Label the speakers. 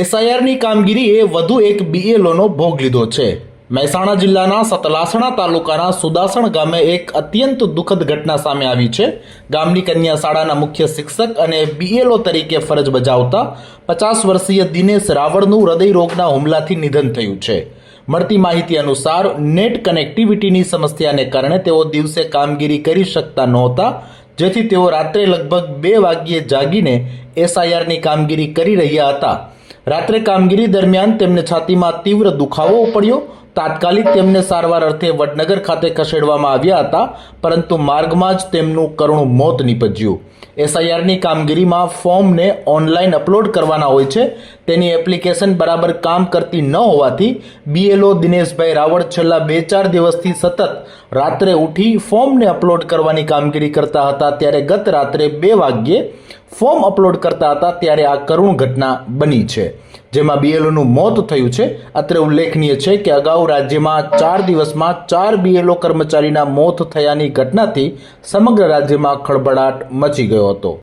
Speaker 1: એસઆઈઆરની કામગીરીએ વધુ એક બીએલઓનો ભોગ લીધો છે. મહેસાણા જિલ્લાના સતલાસણા તાલુકાના સુદાસણ ગામે એક અત્યંત દુઃખદ ઘટના સામે આવી છે. ગામની કન્યા શાળાના મુખ્ય શિક્ષક અને બીએલઓ તરીકે ફરજ બજાવતા પચાસ વર્ષીય દિનેશ રાવળનું હૃદયરોગના હુમલાથી નિધન થયું છે. મળતી માહિતી અનુસાર નેટ કનેક્ટિવિટીની સમસ્યાને કારણે તેઓ દિવસે કામગીરી કરી શકતા નહોતા, જેથી તેઓ રાત્રે લગભગ બે વાગ્યે જાગીને એસઆઈઆરની કામગીરી કરી રહ્યા હતા. રાત્રે કામગીરી દરમિયાન તેમને છાતીમાં તીવ્ર દુખાવો પડ્યો તાત્કાલિક તેમને સારવાર અર્થે વડનગર ખાતે ખસેડવામાં આવ્યા હતા, પરંતુ માર્ગમાં જ તેમનું કરુણ મોત નીપજ્યું. એસઆઈઆરની કામગીરીમાં ફોર્મને ઓનલાઈન અપલોડ કરવાના હોય છે. તેની એપ્લિકેશન બરાબર કામ કરતી ન હોવાથી બીએલઓ દિનેશભાઈ રાવળ છેલ્લા બે ચાર દિવસથી સતત રાત્રે ઉઠી ફોર્મને અપલોડ કરવાની કામગીરી કરતા હતા ત્યારે ગત રાત્રે બે વાગ્યે ફોર્મ અપલોડ કરતા હતા ત્યારે આ કરુણ ઘટના બની છે, જેમાં બીએલઓનું મોત થયું છે. અત્રે ઉલ્લેખનીય છે કે રાજ્યમાં ચાર દિવસમાં ચાર બીએલઓ કર્મચારીના મોત થયાની ઘટનાથી સમગ્ર રાજ્યમાં ખળભળાટ મચી ગયો હતો.